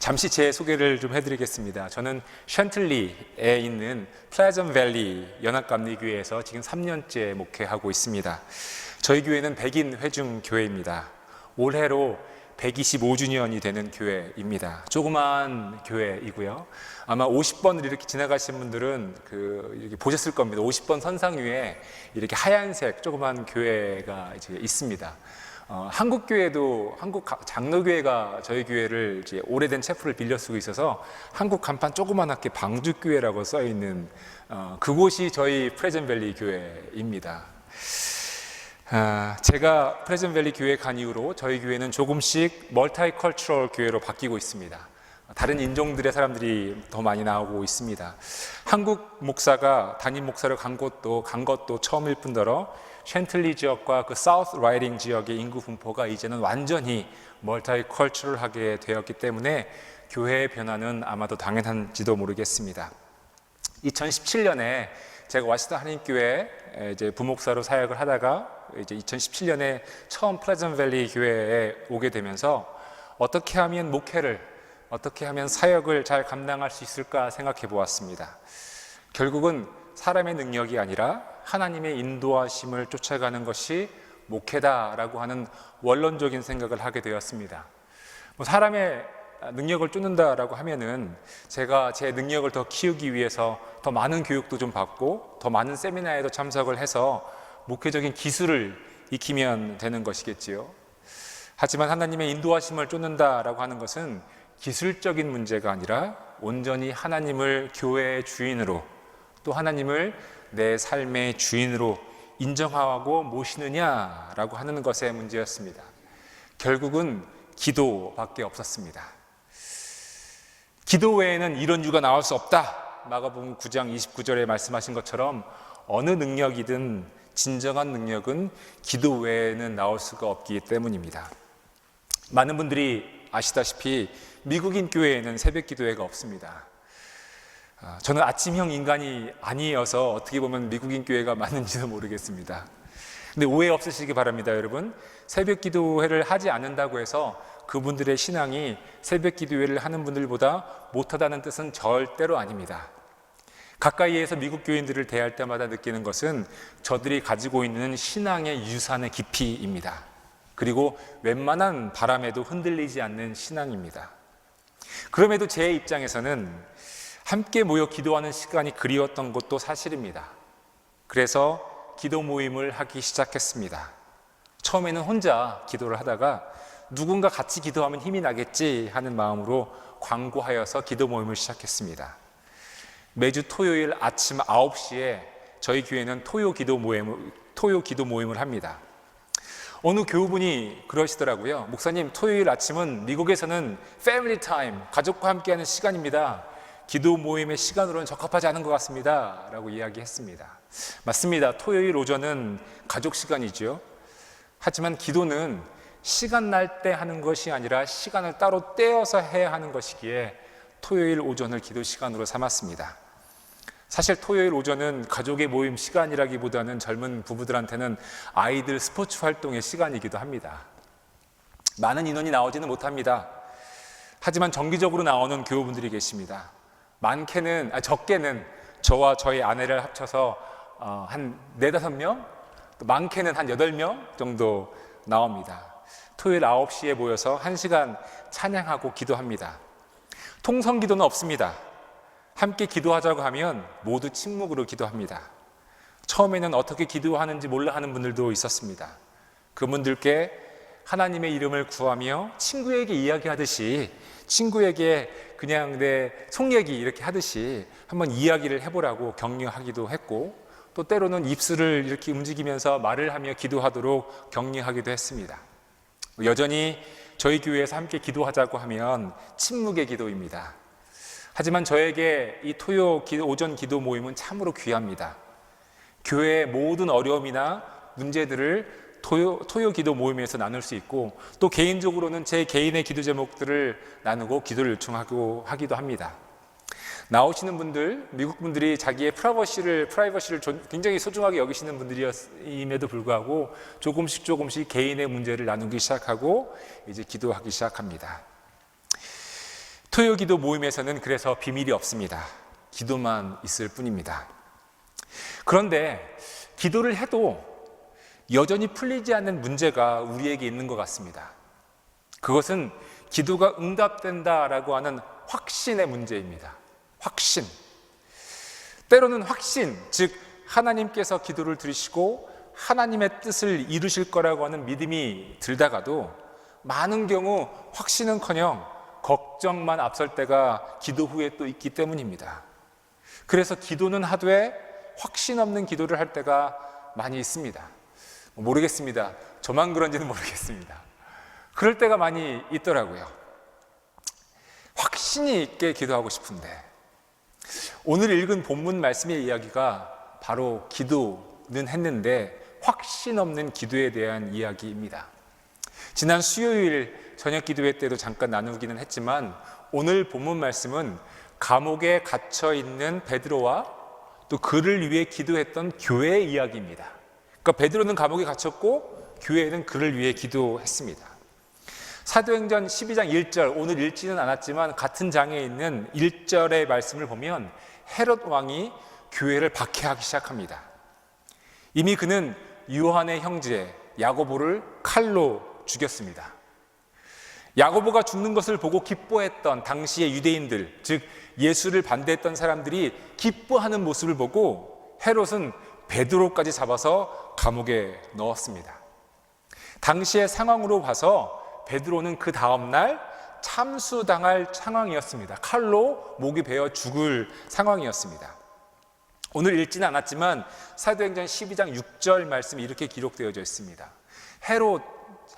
잠시 제 소개를 좀 해드리겠습니다. 저는 션틀리에 있는 플레전 밸리 연합감리교회에서 지금 3년째 목회하고 있습니다. 저희 교회는 백인 회중 교회입니다. 올해로 125주년이 되는 교회입니다. 조그만 교회이고요. 아마 50번을 이렇게 지나가신 분들은 그 이렇게 보셨을 겁니다. 50번 선상 위에 이렇게 하얀색 조그만 교회가 이제 있습니다. 어, 한국 교회도 한국 가- 장로 교회가 저희 교회를 이제 오래된 체프를 빌려 쓰고 있어서 한국 간판 조그만하게 방주 교회라고 써 있는 어, 그곳이 저희 프레젠밸리 교회입니다. 아, 제가 프레젠밸리 교회 간 이후로 저희 교회는 조금씩 멀타이컬처럴 교회로 바뀌고 있습니다. 다른 인종들의 사람들이 더 많이 나오고 있습니다. 한국 목사가 담임 목사를 간 것도 간 것도 처음일 뿐더러 챈틀리 지역과 그 사우스 라이딩 지역의 인구 분포가 이제는 완전히 멀타이컬처럴하게 되었기 때문에 교회의 변화는 아마도 당연한지도 모르겠습니다. 2017년에 제가 와시다 한인교회 이제 부목사로 사역을 하다가 이제 2017년에 처음 플레전밸리 교회에 오게 되면서 어떻게 하면 목회를 어떻게 하면 사역을 잘 감당할 수 있을까 생각해 보았습니다. 결국은 사람의 능력이 아니라 하나님의 인도하심을 쫓아가는 것이 목회다라고 하는 원론적인 생각을 하게 되었습니다. 뭐 사람의 능력을 쫓는다라고 하면은 제가 제 능력을 더 키우기 위해서 더 많은 교육도 좀 받고 더 많은 세미나에도 참석을 해서 목회적인 기술을 익히면 되는 것이겠지요. 하지만 하나님의 인도하심을 쫓는다라고 하는 것은 기술적인 문제가 아니라 온전히 하나님을 교회의 주인으로 또 하나님을 내 삶의 주인으로 인정하고 모시느냐라고 하는 것의 문제였습니다. 결국은 기도밖에 없었습니다. 기도 외에는 이런 유가 나올 수 없다. 마가복음 9장 29절에 말씀하신 것처럼 어느 능력이든 진정한 능력은 기도 외에는 나올 수가 없기 때문입니다. 많은 분들이 아시다시피 미국인 교회에는 새벽 기도회가 없습니다. 아, 저는 아침형 인간이 아니어서 어떻게 보면 미국인 교회가 맞는지도 모르겠습니다. 근데 오해 없으시기 바랍니다, 여러분. 새벽 기도회를 하지 않는다고 해서 그분들의 신앙이 새벽 기도회를 하는 분들보다 못하다는 뜻은 절대로 아닙니다. 가까이에서 미국 교인들을 대할 때마다 느끼는 것은 저들이 가지고 있는 신앙의 유산의 깊이입니다. 그리고 웬만한 바람에도 흔들리지 않는 신앙입니다. 그럼에도 제 입장에서는 함께 모여 기도하는 시간이 그리웠던 것도 사실입니다. 그래서 기도 모임을 하기 시작했습니다. 처음에는 혼자 기도를 하다가 누군가 같이 기도하면 힘이 나겠지 하는 마음으로 광고하여서 기도 모임을 시작했습니다. 매주 토요일 아침 9시에 저희 교회는 토요 기도 모임을, 토요 기도 모임을 합니다. 어느 교우분이 그러시더라고요. 목사님, 토요일 아침은 미국에서는 패밀리 타임, 가족과 함께하는 시간입니다. 기도 모임의 시간으로는 적합하지 않은 것 같습니다. 라고 이야기했습니다. 맞습니다. 토요일 오전은 가족 시간이죠. 하지만 기도는 시간 날 때 하는 것이 아니라 시간을 따로 떼어서 해야 하는 것이기에 토요일 오전을 기도 시간으로 삼았습니다. 사실 토요일 오전은 가족의 모임 시간이라기보다는 젊은 부부들한테는 아이들 스포츠 활동의 시간이기도 합니다. 많은 인원이 나오지는 못합니다. 하지만 정기적으로 나오는 교우분들이 계십니다. 많게는, 아, 적게는 저와 저희 아내를 합쳐서 어, 한 네다섯 명, 또 많게는 한 여덟 명 정도 나옵니다. 토요일 9시에 모여서 한 시간 찬양하고 기도합니다. 통성 기도는 없습니다. 함께 기도하자고 하면 모두 침묵으로 기도합니다. 처음에는 어떻게 기도하는지 몰라 하는 분들도 있었습니다. 그분들께 하나님의 이름을 구하며 친구에게 이야기하듯이 친구에게 그냥 내 속 얘기 이렇게 하듯이 한번 이야기를 해보라고 격려하기도 했고 또 때로는 입술을 이렇게 움직이면서 말을 하며 기도하도록 격려하기도 했습니다. 여전히 저희 교회에서 함께 기도하자고 하면 침묵의 기도입니다. 하지만 저에게 이 토요 오전 기도 모임은 참으로 귀합니다. 교회의 모든 어려움이나 문제들을 토요, 토요 기도 모임에서 나눌 수 있고 또 개인적으로는 제 개인의 기도 제목들을 나누고 기도를 요청하고 하기도 합니다. 나오시는 분들, 미국 분들이 자기의 프라이버시를 프라이버시를 굉장히 소중하게 여기시는 분들임에도 불구하고 조금씩 조금씩 개인의 문제를 나누기 시작하고 이제 기도하기 시작합니다. 토요 기도 모임에서는 그래서 비밀이 없습니다. 기도만 있을 뿐입니다. 그런데 기도를 해도 여전히 풀리지 않는 문제가 우리에게 있는 것 같습니다. 그것은 기도가 응답된다라고 하는 확신의 문제입니다. 확신. 때로는 확신, 즉, 하나님께서 기도를 들으시고 하나님의 뜻을 이루실 거라고 하는 믿음이 들다가도 많은 경우 확신은 커녕 걱정만 앞설 때가 기도 후에 또 있기 때문입니다. 그래서 기도는 하되 확신 없는 기도를 할 때가 많이 있습니다. 모르겠습니다. 저만 그런지는 모르겠습니다. 그럴 때가 많이 있더라고요. 확신이 있게 기도하고 싶은데 오늘 읽은 본문 말씀의 이야기가 바로 기도는 했는데 확신 없는 기도에 대한 이야기입니다. 지난 수요일 저녁 기도회 때도 잠깐 나누기는 했지만 오늘 본문 말씀은 감옥에 갇혀 있는 베드로와 또 그를 위해 기도했던 교회의 이야기입니다. 그러니까 베드로는 감옥에 갇혔고 교회는 그를 위해 기도했습니다. 사도행전 12장 1절 오늘 읽지는 않았지만 같은 장에 있는 1절의 말씀을 보면 헤롯 왕이 교회를 박해하기 시작합니다. 이미 그는 요한의 형제 야고보를 칼로 죽였습니다. 야고보가 죽는 것을 보고 기뻐했던 당시의 유대인들, 즉 예수를 반대했던 사람들이 기뻐하는 모습을 보고 헤롯은 베드로까지 잡아서 감옥에 넣었습니다. 당시의 상황으로 봐서 베드로는 그 다음 날 참수당할 상황이었습니다. 칼로 목이 베어 죽을 상황이었습니다. 오늘 읽지는 않았지만 사도행전 12장 6절 말씀이 이렇게 기록되어져 있습니다. 헤롯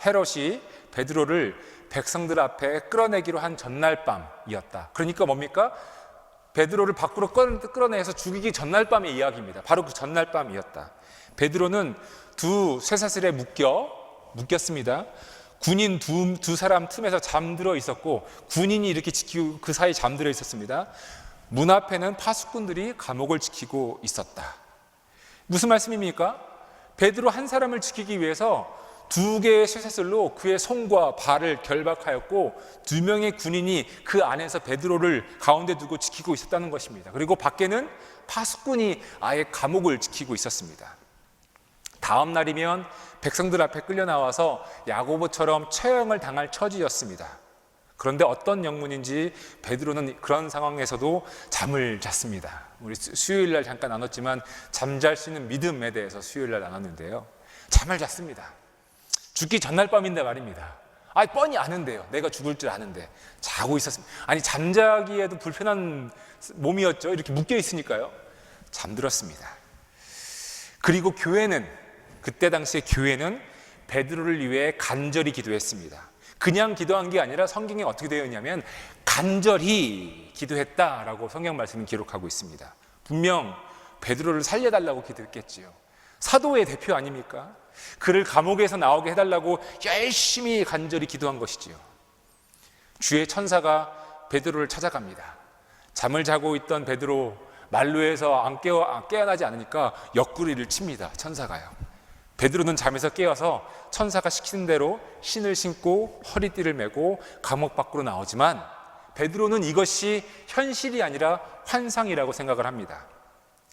헤롯이 베드로를 백성들 앞에 끌어내기로 한 전날 밤이었다. 그러니까 뭡니까? 베드로를 밖으로 끌어내서 죽이기 전날 밤의 이야기입니다. 바로 그 전날 밤이었다. 베드로는 두 쇠사슬에 묶여 묶였습니다. 군인 두, 두 사람 틈에서 잠들어 있었고 군인이 이렇게 지키고 그 사이 잠들어 있었습니다. 문 앞에는 파수꾼들이 감옥을 지키고 있었다. 무슨 말씀입니까? 베드로 한 사람을 지키기 위해서 두 개의 쇠사슬로 그의 손과 발을 결박하였고 두 명의 군인이 그 안에서 베드로를 가운데 두고 지키고 있었다는 것입니다. 그리고 밖에는 파수꾼이 아예 감옥을 지키고 있었습니다. 다음 날이면 백성들 앞에 끌려 나와서 야고보처럼 처형을 당할 처지였습니다. 그런데 어떤 영문인지 베드로는 그런 상황에서도 잠을 잤습니다. 우리 수요일 날 잠깐 나눴지만 잠잘 수 있는 믿음에 대해서 수요일 날 나눴는데요. 잠을 잤습니다. 죽기 전날 밤인데 말입니다. 아, 뻔히 아는데요. 내가 죽을 줄 아는데 자고 있었습니다. 아니 잠자기에도 불편한 몸이었죠. 이렇게 묶여 있으니까요. 잠들었습니다. 그리고 교회는 그때 당시에 교회는 베드로를 위해 간절히 기도했습니다. 그냥 기도한 게 아니라 성경에 어떻게 되어 있냐면 간절히 기도했다라고 성경 말씀은 기록하고 있습니다. 분명 베드로를 살려달라고 기도했겠지요. 사도의 대표 아닙니까? 그를 감옥에서 나오게 해달라고 열심히 간절히 기도한 것이지요. 주의 천사가 베드로를 찾아갑니다. 잠을 자고 있던 베드로 말로에서 안 깨어 깨어나지 않으니까 옆구리를 칩니다. 천사가요. 베드로는 잠에서 깨어서 천사가 시키는 대로 신을 신고 허리띠를 메고 감옥 밖으로 나오지만 베드로는 이것이 현실이 아니라 환상이라고 생각을 합니다.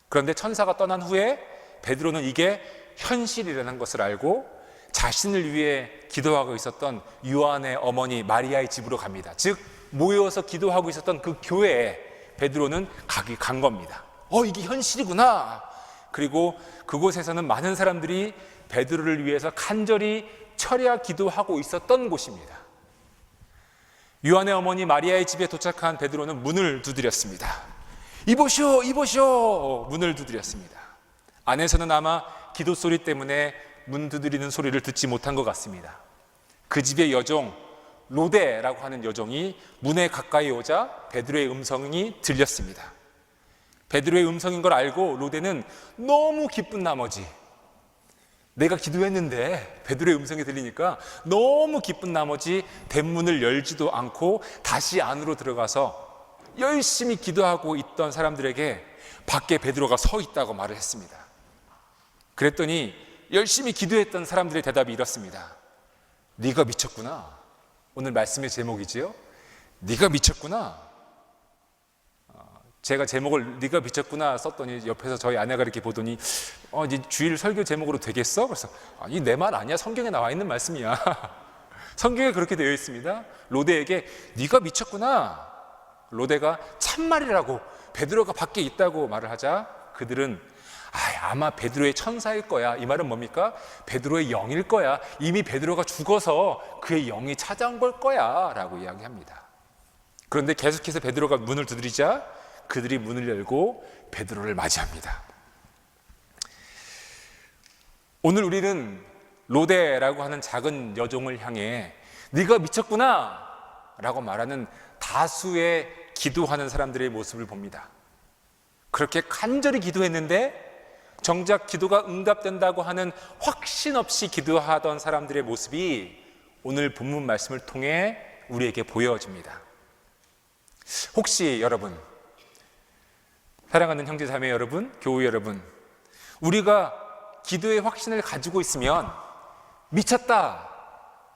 그런데 천사가 떠난 후에 베드로는 이게 현실이라는 것을 알고 자신을 위해 기도하고 있었던 요한의 어머니 마리아의 집으로 갑니다. 즉 모여서 기도하고 있었던 그 교회에 베드로는 가기 간 겁니다. 어 이게 현실이구나. 그리고 그곳에서는 많은 사람들이 베드로를 위해서 간절히 철야 기도하고 있었던 곳입니다. 요한의 어머니 마리아의 집에 도착한 베드로는 문을 두드렸습니다. 이보시오, 이보시오, 문을 두드렸습니다. 안에서는 아마 기도 소리 때문에 문 두드리는 소리를 듣지 못한 것 같습니다. 그 집의 여종 로데라고 하는 여종이 문에 가까이 오자 베드로의 음성이 들렸습니다. 베드로의 음성인 걸 알고 로데는 너무 기쁜 나머지 내가 기도했는데 베드로의 음성이 들리니까 너무 기쁜 나머지 대문을 열지도 않고 다시 안으로 들어가서 열심히 기도하고 있던 사람들에게 밖에 베드로가 서 있다고 말을 했습니다. 그랬더니 열심히 기도했던 사람들의 대답이 이렇습니다. 네가 미쳤구나. 오늘 말씀의 제목이지요. 네가 미쳤구나. 어, 제가 제목을 네가 미쳤구나 썼더니 옆에서 저희 아내가 이렇게 보더니 어, 이제 주일 설교 제목으로 되겠어? 그래서 아니 내 말 아니야 성경에 나와 있는 말씀이야. 성경에 그렇게 되어 있습니다. 로데에게 네가 미쳤구나. 로데가 참말이라고 베드로가 밖에 있다고 말을 하자 그들은 아, 아마 베드로의 천사일 거야. 이 말은 뭡니까? 베드로의 영일 거야. 이미 베드로가 죽어서 그의 영이 찾아온 걸 거야. 라고 이야기합니다. 그런데 계속해서 베드로가 문을 두드리자 그들이 문을 열고 베드로를 맞이합니다. 오늘 우리는 로데라고 하는 작은 여종을 향해 네가 미쳤구나 라고 말하는 다수의 기도하는 사람들의 모습을 봅니다. 그렇게 간절히 기도했는데 정작 기도가 응답된다고 하는 확신 없이 기도하던 사람들의 모습이 오늘 본문 말씀을 통해 우리에게 보여집니다. 혹시 여러분, 사랑하는 형제 자매 여러분, 교우 여러분, 우리가 기도의 확신을 가지고 있으면 미쳤다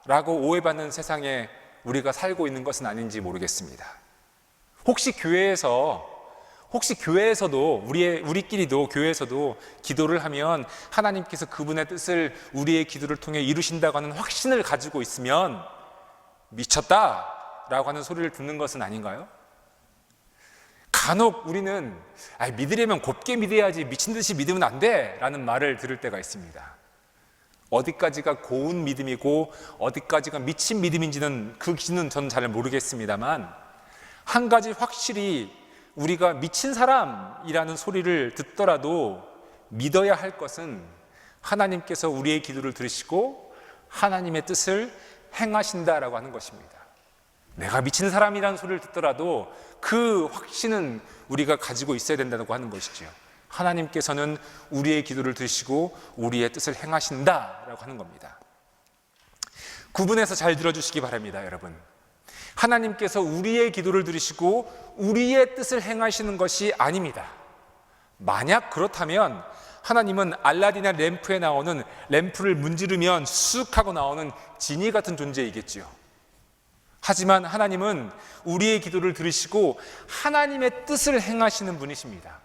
라고 오해받는 세상에 우리가 살고 있는 것은 아닌지 모르겠습니다. 혹시 교회에서 혹시 교회에서도 우리의 우리끼리도 교회에서도 기도를 하면 하나님께서 그분의 뜻을 우리의 기도를 통해 이루신다고 하는 확신을 가지고 있으면 미쳤다 라고 하는 소리를 듣는 것은 아닌가요? 간혹 우리는 아, 믿으려면 곱게 믿어야지 미친 듯이 믿으면 안 돼 라는 말을 들을 때가 있습니다. 어디까지가 고운 믿음이고 어디까지가 미친 믿음인지는 그 기준은 저는 잘 모르겠습니다만 한 가지 확실히 우리가 미친 사람이라는 소리를 듣더라도 믿어야 할 것은 하나님께서 우리의 기도를 들으시고 하나님의 뜻을 행하신다라고 하는 것입니다. 내가 미친 사람이라는 소리를 듣더라도 그 확신은 우리가 가지고 있어야 된다고 하는 것이죠. 하나님께서는 우리의 기도를 들으시고 우리의 뜻을 행하신다라고 하는 겁니다. 구분해서 잘 들어주시기 바랍니다, 여러분. 하나님께서 우리의 기도를 들으시고 우리의 뜻을 행하시는 것이 아닙니다. 만약 그렇다면 하나님은 알라딘의 램프에 나오는 램프를 문지르면 쑥 하고 나오는 지니 같은 존재이겠지요. 하지만 하나님은 우리의 기도를 들으시고 하나님의 뜻을 행하시는 분이십니다.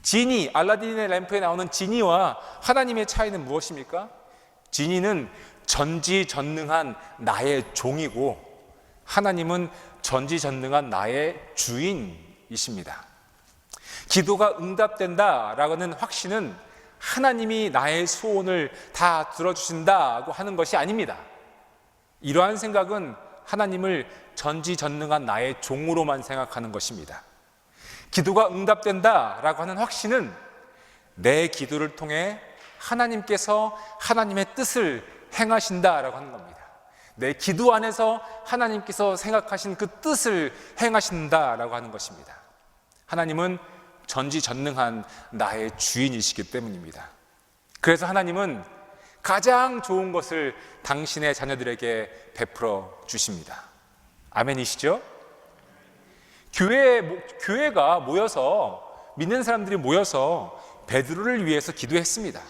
지니, 알라딘의 램프에 나오는 지니와 하나님의 차이는 무엇입니까? 지니는 전지전능한 나의 종이고 하나님은 전지전능한 나의 주인이십니다. 기도가 응답된다라고는 확신은 하나님이 나의 소원을 다 들어주신다고 하는 것이 아닙니다. 이러한 생각은 하나님을 전지전능한 나의 종으로만 생각하는 것입니다. 기도가 응답된다라고 하는 확신은 내 기도를 통해 하나님께서 하나님의 뜻을 행하신다라고 하는 겁니다. 내 기도 안에서 하나님께서 생각하신 그 뜻을 행하신다라고 하는 것입니다. 하나님은 전지전능한 나의 주인이시기 때문입니다. 그래서 하나님은 가장 좋은 것을 당신의 자녀들에게 베풀어 주십니다. 아멘이시죠? 교회 교회가 모여서 믿는 사람들이 모여서 베드로를 위해서 기도했습니다.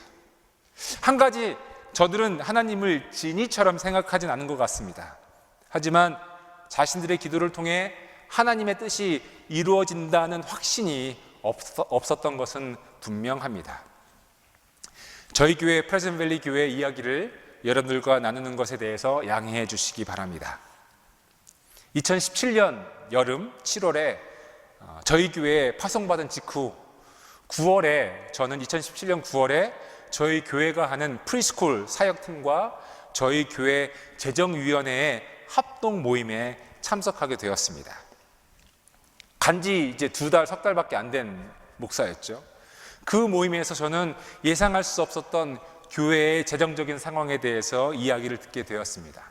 한 가지 저들은 하나님을 진이처럼 생각하진 않은 것 같습니다. 하지만 자신들의 기도를 통해 하나님의 뜻이 이루어진다는 확신이 없었던 것은 분명합니다. 저희 교회 프레젠밸리 교회 이야기를 여러분들과 나누는 것에 대해서 양해해 주시기 바랍니다. 2017년 여름 7월에 어, 저희 교회에 파송받은 직후 9월에 저는 2017년 9월에 저희 교회가 하는 프리스쿨 사역팀과 저희 교회 재정위원회의 합동 모임에 참석하게 되었습니다. 간지 이제 두 달, 석 달밖에 안 된 목사였죠. 그 모임에서 저는 예상할 수 없었던 교회의 재정적인 상황에 대해서 이야기를 듣게 되었습니다.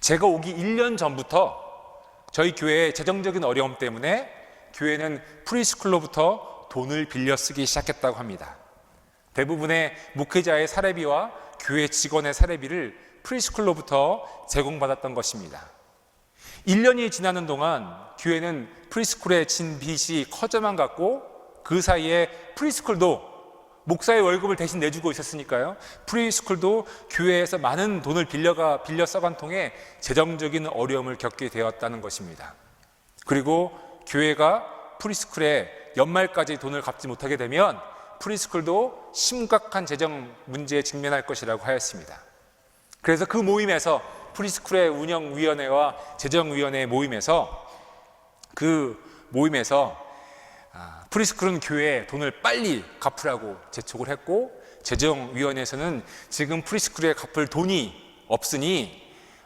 제가 오기 1년 전부터 저희 교회의 재정적인 어려움 때문에 교회는 프리스쿨로부터 돈을 빌려 쓰기 시작했다고 합니다. 대부분의 목회자의 사례비와 교회 직원의 사례비를 프리스쿨로부터 제공받았던 것입니다. 1년이 지나는 동안 교회는 프리스쿨에 진 빚이 커져만 갔고 그 사이에 프리스쿨도 목사의 월급을 대신 내주고 있었으니까요. 프리스쿨도 교회에서 많은 돈을 빌려가 빌려 써간 통해 재정적인 어려움을 겪게 되었다는 것입니다. 그리고 교회가 프리스쿨에 연말까지 돈을 갚지 못하게 되면 프리스쿨도 심각한 재정 문제에 직면할 것이라고 하였습니다. 그래서 그 모임에서 프리스쿨의 운영위원회와 재정위원회 모임에서 그 모임에서 아, 프리스쿨은 교회에 돈을 빨리 갚으라고 재촉을 했고 재정위원회에서는 지금 프리스쿨에 갚을 돈이 없으니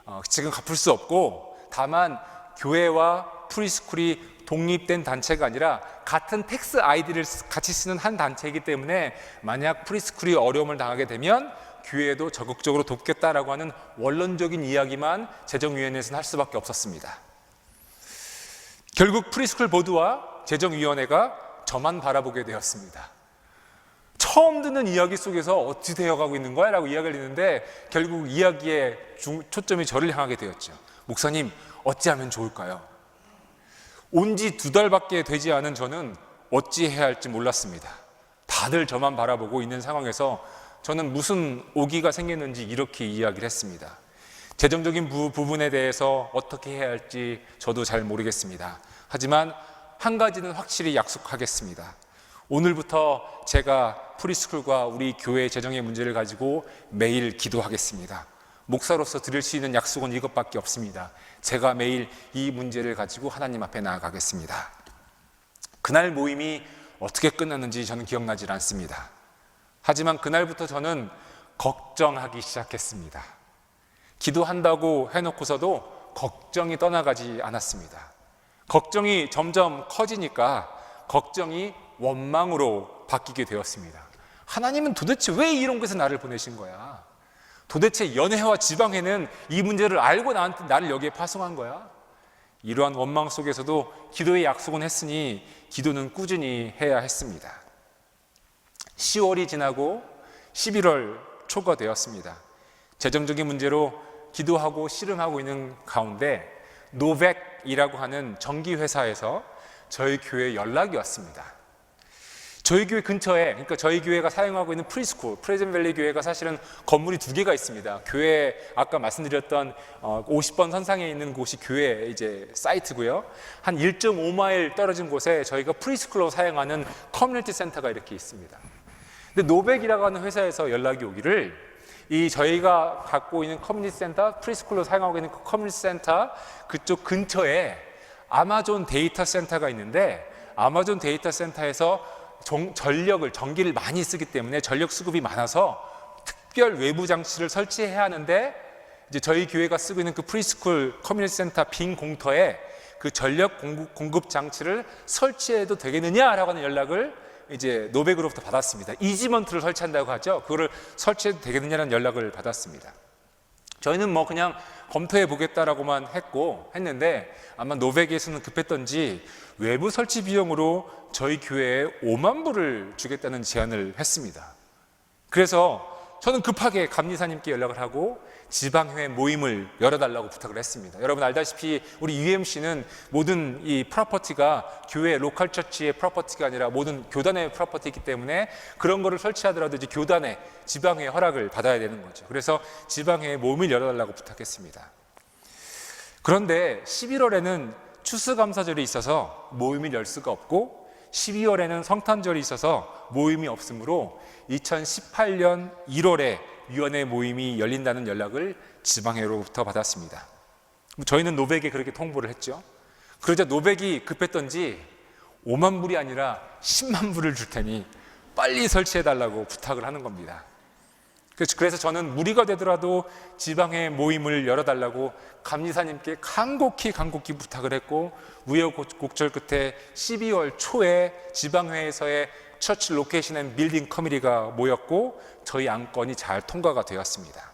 어, 지금 갚을 수 없고 다만 교회와 프리스쿨이 독립된 단체가 아니라 같은 텍스 아이디를 같이 쓰는 한 단체이기 때문에 만약 프리스쿨이 어려움을 당하게 되면 교회도 적극적으로 돕겠다라고 하는 원론적인 이야기만 재정위원회에서는 할 수밖에 없었습니다. 결국 프리스쿨 보드와 재정위원회가 저만 바라보게 되었습니다. 처음 듣는 이야기 속에서 어찌 되어가고 있는 거야? 라고 이야기를 했는데 결국 이야기의 중- 초점이 저를 향하게 되었죠. 목사님, 어찌하면 좋을까요? 온 지 두 달밖에 되지 않은 저는 어찌 해야 할지 몰랐습니다. 다들 저만 바라보고 있는 상황에서 저는 무슨 오기가 생겼는지 이렇게 이야기를 했습니다. 재정적인 부, 부분에 대해서 어떻게 해야 할지 저도 잘 모르겠습니다. 하지만 한 가지는 확실히 약속하겠습니다. 오늘부터 제가 프리스쿨과 우리 교회 재정의 문제를 가지고 매일 기도하겠습니다. 목사로서 드릴 수 있는 약속은 이것밖에 없습니다. 제가 매일 이 문제를 가지고 하나님 앞에 나아가겠습니다. 그날 모임이 어떻게 끝났는지 저는 기억나지 않습니다. 하지만 그날부터 저는 걱정하기 시작했습니다. 기도한다고 해놓고서도 걱정이 떠나가지 않았습니다. 걱정이 점점 커지니까 걱정이 원망으로 바뀌게 되었습니다. 하나님은 도대체 왜 이런 곳에 나를 보내신 거야? 도대체 연회와 지방회는 이 문제를 알고 나한테 나를 여기에 파송한 거야? 이러한 원망 속에서도 기도의 약속은 했으니 기도는 꾸준히 해야 했습니다. 10월이 지나고 11월 초가 되었습니다. 재정적인 문제로 기도하고 씨름하고 있는 가운데 노백 이라고 하는 전기 회사에서 저희 교회에 연락이 왔습니다. 저희 교회 근처에 그러니까 저희 교회가 사용하고 있는 프리스쿨 프레젠밸리 교회가 사실은 건물이 두 개가 있습니다. 교회 아까 말씀드렸던 어, 50번 선상에 있는 곳이 교회 이제 사이트고요. 한 1.5마일 떨어진 곳에 저희가 프리스쿨로 사용하는 커뮤니티 센터가 이렇게 있습니다. 근데 노백이라고 하는 회사에서 연락이 오기를 이 저희가 갖고 있는 커뮤니티 센터 프리스쿨로 사용하고 있는 그 커뮤니티 센터 그쪽 근처에 아마존 데이터 센터가 있는데 아마존 데이터 센터에서 정- 전력을 전기를 많이 쓰기 때문에 전력 수급이 많아서 특별 외부 장치를 설치해야 하는데 이제 저희 교회가 쓰고 있는 그 프리스쿨 커뮤니티 센터 빈 공터에 그 전력 공급, 공급 장치를 설치해도 되겠느냐라고 하는 연락을 이제 노백으로부터 받았습니다. 이지먼트를 설치한다고 하죠. 그거를 설치해도 되겠느냐는 연락을 받았습니다. 저희는 뭐 그냥 검토해 보겠다라고만 했고 했는데 아마 노백에서는 급했던지 외부 설치 비용으로 저희 교회에 5만 불을 주겠다는 제안을 했습니다. 그래서 저는 급하게 감리사님께 연락을 하고 지방회 모임을 열어달라고 부탁을 했습니다. 여러분 알다시피 우리 UMC는 모든 이 프로퍼티가 교회 로컬 처치의 프로퍼티가 아니라 모든 교단의 프로퍼티이기 때문에 그런 거를 설치하더라도 이제 교단의 지방회 허락을 받아야 되는 거죠. 그래서 지방회 모임을 열어달라고 부탁했습니다. 그런데 11월에는 추수감사절이 있어서 모임을 열 수가 없고 12월에는 성탄절이 있어서 모임이 없으므로 2018년 1월에 위원회 모임이 열린다는 연락을 지방회로부터 받았습니다. 저희는 노백에 그렇게 통보를 했죠. 그러자 노백이 급했던지 5만 불이 아니라 10만 불을 줄 테니 빨리 설치해 달라고 부탁을 하는 겁니다. 그래서- 저는 무리가 되더라도 지방회 모임을 열어달라고 감리사님께 간곡히 간곡히 부탁을 했고 우여곡절 끝에 12월 초에 지방회에서의 처치 로케이션 앤 빌딩 커미리가 모였고 저희 안건이 잘 통과가 되었습니다.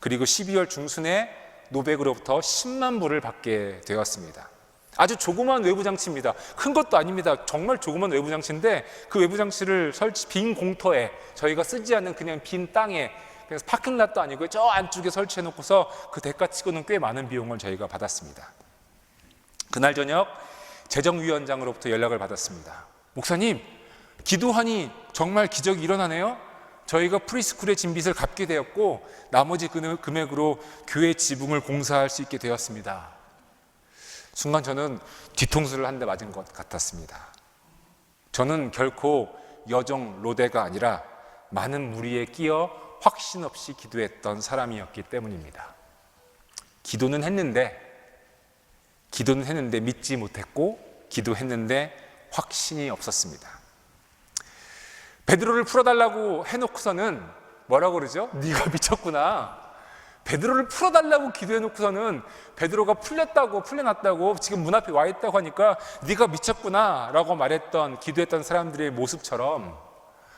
그리고 12월 중순에 노백으로부터 10만 불을 받게 되었습니다. 아주 조그마한 외부 장치입니다. 큰 것도 아닙니다. 정말 조그마한 외부 장치인데 그 외부 장치를 설치 빈 공터에 저희가 쓰지 않는 그냥 빈 땅에 그래서 파킹랏도 아니고 저 안쪽에 설치해 놓고서 그 대가 치고는 꽤 많은 비용을 저희가 받았습니다. 그날 저녁 재정위원장으로부터 연락을 받았습니다. 목사님, 기도하니 정말 기적이 일어나네요. 저희가 프리스쿨의 진빚을 갚게 되었고 나머지 그 금액으로 교회 지붕을 공사할 수 있게 되었습니다. 순간 저는 뒤통수를 한 대 맞은 것 같았습니다. 저는 결코 여정 로데가 아니라 많은 무리에 끼어 확신 없이 기도했던 사람이었기 때문입니다. 기도는 했는데 기도는 했는데 믿지 못했고 기도했는데 확신이 없었습니다. 베드로를 풀어달라고 해놓고서는 뭐라고 그러죠? 네가 미쳤구나. 베드로를 풀어달라고 기도해놓고서는 베드로가 풀렸다고 풀려났다고 지금 문 앞에 와 있다고 하니까 네가 미쳤구나라고 말했던 기도했던 사람들의 모습처럼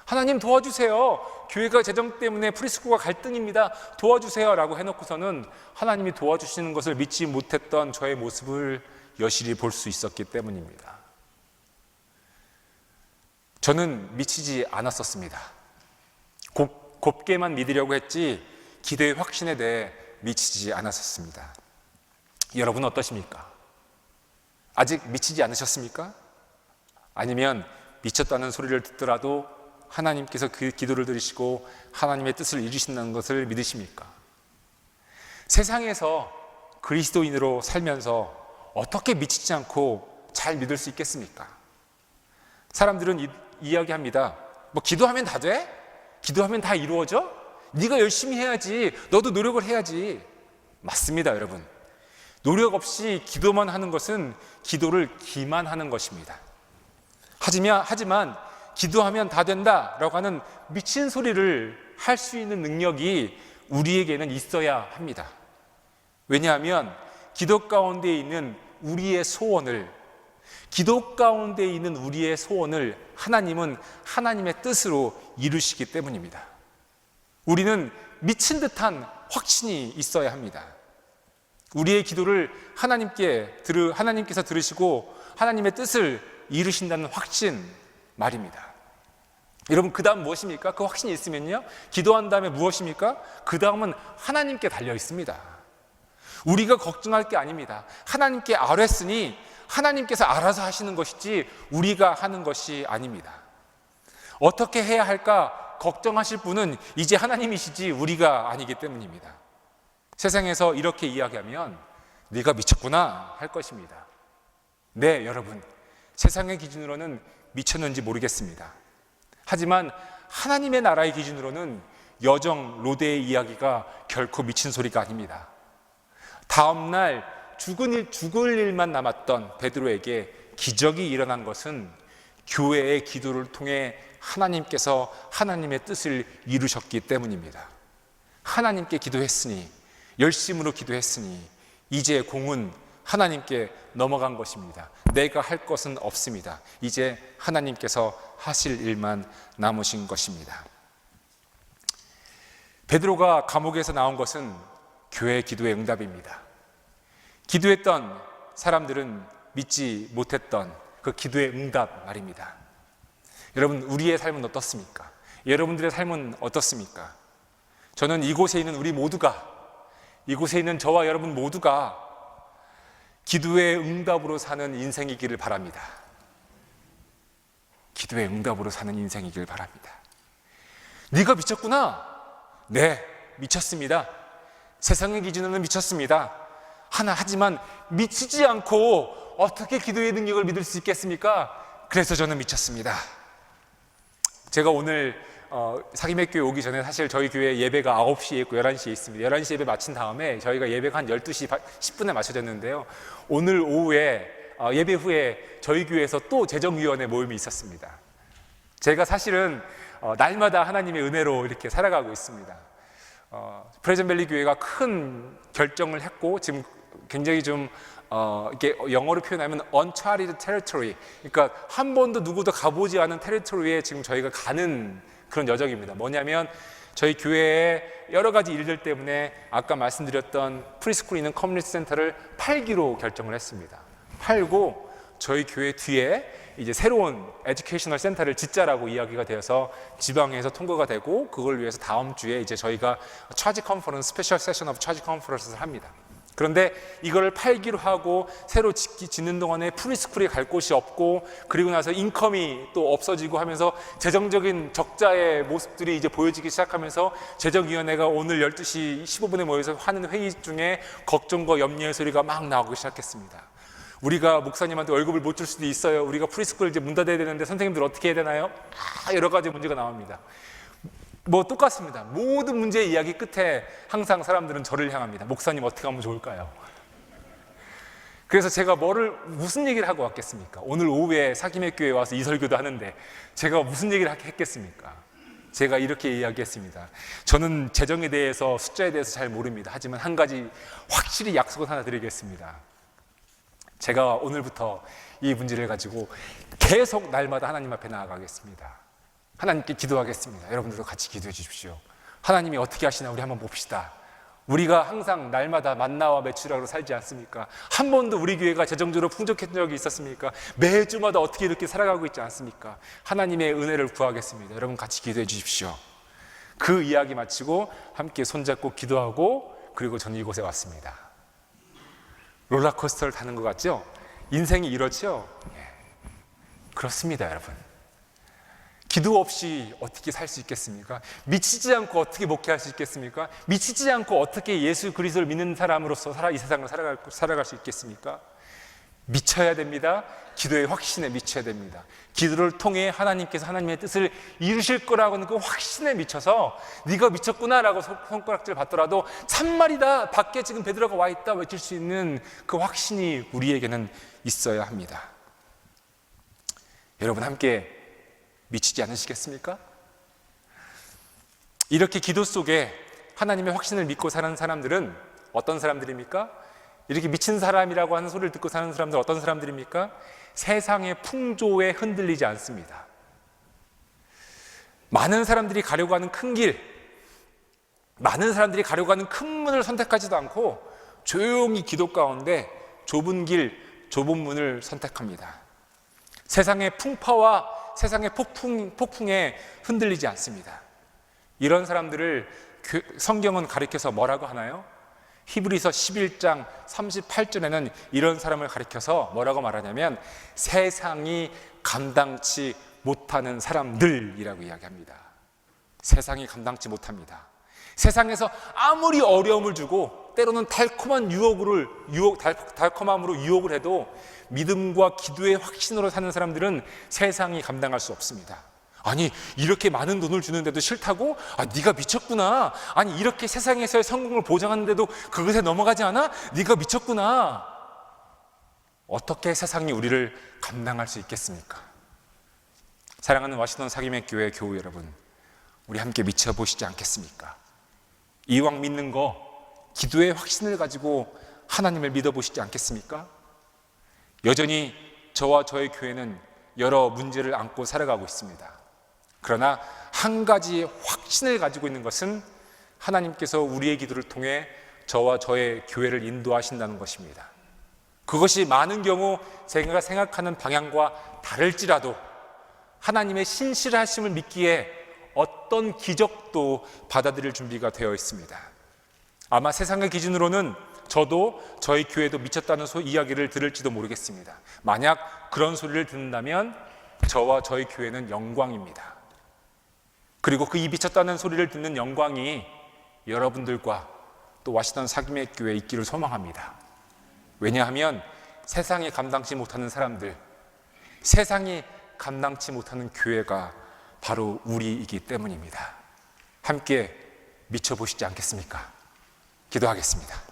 하나님 도와주세요. 교회가 재정 때문에 프리스쿨과 갈등입니다. 도와주세요라고 해놓고서는 하나님이 도와주시는 것을 믿지 못했던 저의 모습을 여실히 볼 수 있었기 때문입니다. 저는 미치지 않았었습니다. 곱, 곱게만 믿으려고 했지 기도의 확신에 대해 미치지 않았었습니다. 여러분 어떠십니까? 아직 미치지 않으셨습니까? 아니면 미쳤다는 소리를 듣더라도 하나님께서 그 기도를 들으시고 하나님의 뜻을 이루신다는 것을 믿으십니까? 세상에서 그리스도인으로 살면서 어떻게 미치지 않고 잘 믿을 수 있겠습니까? 사람들은 이, 이야기합니다. 뭐 기도하면 다 돼? 기도하면 다 이루어져? 네가 열심히 해야지. 너도 노력을 해야지. 맞습니다, 여러분. 노력 없이 기도만 하는 것은 기도를 기만하는 것입니다. 하지만 하지만 기도하면 다 된다라고 하는 미친 소리를 할 수 있는 능력이 우리에게는 있어야 합니다. 왜냐하면 기도 가운데 있는 우리의 소원을 기도 가운데 있는 우리의 소원을 하나님은 하나님의 뜻으로 이루시기 때문입니다. 우리는 미친 듯한 확신이 있어야 합니다. 우리의 기도를 하나님께 들으 하나님께서 들으시고 하나님의 뜻을 이루신다는 확신 말입니다. 여러분 그 다음 무엇입니까? 그 확신이 있으면요 기도한 다음에 무엇입니까? 그 다음은 하나님께 달려 있습니다. 우리가 걱정할 게 아닙니다. 하나님께 아뢰으니 하나님께서 알아서 하시는 것이지 우리가 하는 것이 아닙니다. 어떻게 해야 할까 걱정하실 분은 이제 하나님이시지 우리가 아니기 때문입니다. 세상에서 이렇게 이야기하면 네가 미쳤구나 할 것입니다. 네, 여러분. 세상의 기준으로는 미쳤는지 모르겠습니다. 하지만 하나님의 나라의 기준으로는 여정 로데의 이야기가 결코 미친 소리가 아닙니다. 다음 날 죽은 일, 죽을 일만 남았던 베드로에게 기적이 일어난 것은 교회의 기도를 통해 하나님께서 하나님의 뜻을 이루셨기 때문입니다. 하나님께 기도했으니 열심으로 기도했으니 이제 공은 하나님께 넘어간 것입니다. 내가 할 것은 없습니다. 이제 하나님께서 하실 일만 남으신 것입니다. 베드로가 감옥에서 나온 것은 교회 기도의 응답입니다. 기도했던 사람들은 믿지 못했던 그 기도의 응답 말입니다. 여러분, 우리의 삶은 어떻습니까? 여러분들의 삶은 어떻습니까? 저는 이곳에 있는 우리 모두가, 이곳에 있는 저와 여러분 모두가 기도의 응답으로 사는 인생이기를 바랍니다. 기도의 응답으로 사는 인생이길 바랍니다. 네가 미쳤구나. 네, 미쳤습니다. 세상의 기준으로는 미쳤습니다. 하나 하지만 미치지 않고 어떻게 기도의 능력을 믿을 수 있겠습니까? 그래서 저는 미쳤습니다. 제가 오늘 어, 사기맥 교회 오기 전에 사실 저희 교회 예배가 9시에 있고 11시에 있습니다. 11시 예배 마친 다음에 저희가 예배가 한 12시 10분에 마쳐졌는데요. 오늘 오후에 어, 예배 후에 저희 교회에서 또 재정위원회 모임이 있었습니다. 제가 사실은 어, 날마다 하나님의 은혜로 이렇게 살아가고 있습니다. 어, 프레젠밸리 교회가 큰 결정을 했고 지금 굉장히 좀 어, 이게 영어로 표현하면 uncharted territory, 그러니까 한 번도 누구도 가보지 않은 테리토리에 지금 저희가 가는 그런 여정입니다. 뭐냐면 저희 교회에 여러 가지 일들 때문에 아까 말씀드렸던 프리스쿨 있는 커뮤니티 센터를 팔기로 결정을 했습니다. 팔고 저희 교회 뒤에 이제 새로운 에듀케이셔널 센터를 짓자라고 이야기가 되어서 지방에서 통과가 되고 그걸 위해서 다음 주에 이제 저희가 차지 컨퍼런스 스페셜 세션 오브 차지 컨퍼런스를 합니다. 그런데 이거를 팔기로 하고 새로 짓기 짓는 동안에 프리스쿨에 갈 곳이 없고 그리고 나서 인컴이 또 없어지고 하면서 재정적인 적자의 모습들이 이제 보여지기 시작하면서 재정위원회가 오늘 12시 15분에 모여서 하는 회의 중에 걱정과 염려의 소리가 막 나오기 시작했습니다. 우리가 목사님한테 월급을 못 줄 수도 있어요. 우리가 프리스쿨 이제 문 닫아야 되는데 선생님들 어떻게 해야 되나요? 아, 여러 가지 문제가 나옵니다. 뭐 똑같습니다. 모든 문제의 이야기 끝에 항상 사람들은 저를 향합니다. 목사님 어떻게 하면 좋을까요? 그래서 제가 뭐를 무슨 얘기를 하고 왔겠습니까? 오늘 오후에 사김의 교회에 와서 이 설교도 하는데 제가 무슨 얘기를 하- 했겠습니까? 제가 이렇게 이야기했습니다. 저는 재정에 대해서 숫자에 대해서 잘 모릅니다. 하지만 한 가지 확실히 약속을 하나 드리겠습니다. 제가 오늘부터 이 문제를 가지고 계속 날마다 하나님 앞에 나아가겠습니다. 하나님께 기도하겠습니다. 여러분들도 같이 기도해 주십시오. 하나님이 어떻게 하시나 우리 한번 봅시다. 우리가 항상 날마다 만나와 매출하로 살지 않습니까? 한 번도 우리 교회가 재정적으로 풍족했던 적이 있었습니까? 매주마다 어떻게 이렇게 살아가고 있지 않습니까? 하나님의 은혜를 구하겠습니다. 여러분 같이 기도해 주십시오. 그 이야기 마치고 함께 손잡고 기도하고 그리고 저는 이곳에 왔습니다. 롤러코스터를 타는 것 같죠? 인생이 이렇죠? 예. 그렇습니다, 여러분. 기도 없이 어떻게 살 수 있겠습니까? 미치지 않고 어떻게 목회할 수 있겠습니까? 미치지 않고 어떻게 예수 그리스도를 믿는 사람으로서 살아 이 세상을 살아갈, 살아갈 수 있겠습니까? 미쳐야 됩니다. 기도의 확신에 미쳐야 됩니다. 기도를 통해 하나님께서 하나님의 뜻을 이루실 거라고는 그 확신에 미쳐서 네가 미쳤구나라고 손- 손가락질 받더라도 참말이다. 밖에 지금 베드로가 와 있다 외칠 수 있는 그 확신이 우리에게는 있어야 합니다. 여러분 함께 미치지 않으시겠습니까? 이렇게 기도 속에 하나님의 확신을 믿고 사는 사람들은 어떤 사람들입니까? 이렇게 미친 사람이라고 하는 소리를 듣고 사는 사람들 어떤 사람들입니까? 세상의 풍조에 흔들리지 않습니다. 많은 사람들이 가려고 하는 큰 길, 많은 사람들이 가려고 하는 큰 문을 선택하지도 않고 조용히 기도 가운데 좁은 길, 좁은 문을 선택합니다. 세상의 풍파와 세상의 폭풍, 폭풍에 흔들리지 않습니다. 이런 사람들을 교- 성경은 가리켜서 뭐라고 하나요? 히브리서 11장 38절에는 이런 사람을 가리켜서 뭐라고 말하냐면 세상이 감당치 못하는 사람들이라고 이야기합니다. 세상이 감당치 못합니다. 세상에서 아무리 어려움을 주고 때로는 달콤한 유혹을 유혹 달, 달콤함으로 유혹을 해도 믿음과 기도의 확신으로 사는 사람들은 세상이 감당할 수 없습니다. 아니 이렇게 많은 돈을 주는데도 싫다고? 아 네가 미쳤구나. 아니 이렇게 세상에서의 성공을 보장하는데도 그것에 넘어가지 않아? 네가 미쳤구나. 어떻게 세상이 우리를 감당할 수 있겠습니까? 사랑하는 와시던 사김의 교회 교우 여러분, 우리 함께 미쳐 보시지 않겠습니까? 이왕 믿는 거 기도의 확신을 가지고 하나님을 믿어 보시지 않겠습니까? 여전히 저와 저의 교회는 여러 문제를 안고 살아가고 있습니다. 그러나 한 가지의 확신을 가지고 있는 것은 하나님께서 우리의 기도를 통해 저와 저의 교회를 인도하신다는 것입니다. 그것이 많은 경우 제가 생각하는 방향과 다를지라도 하나님의 신실하심을 믿기에 어떤 기적도 받아들일 준비가 되어 있습니다. 아마 세상의 기준으로는 저도 저희 교회도 미쳤다는 소 이야기를 들을지도 모르겠습니다. 만약 그런 소리를 듣는다면 저와 저희 교회는 영광입니다. 그리고 그 이 미쳤다는 소리를 듣는 영광이 여러분들과 또 와시던 사김의 교회에 있기를 소망합니다. 왜냐하면 세상에 감당치 못하는 사람들, 세상이 감당치 못하는 교회가 바로 우리이기 때문입니다. 함께 미쳐보시지 않겠습니까? 기도하겠습니다.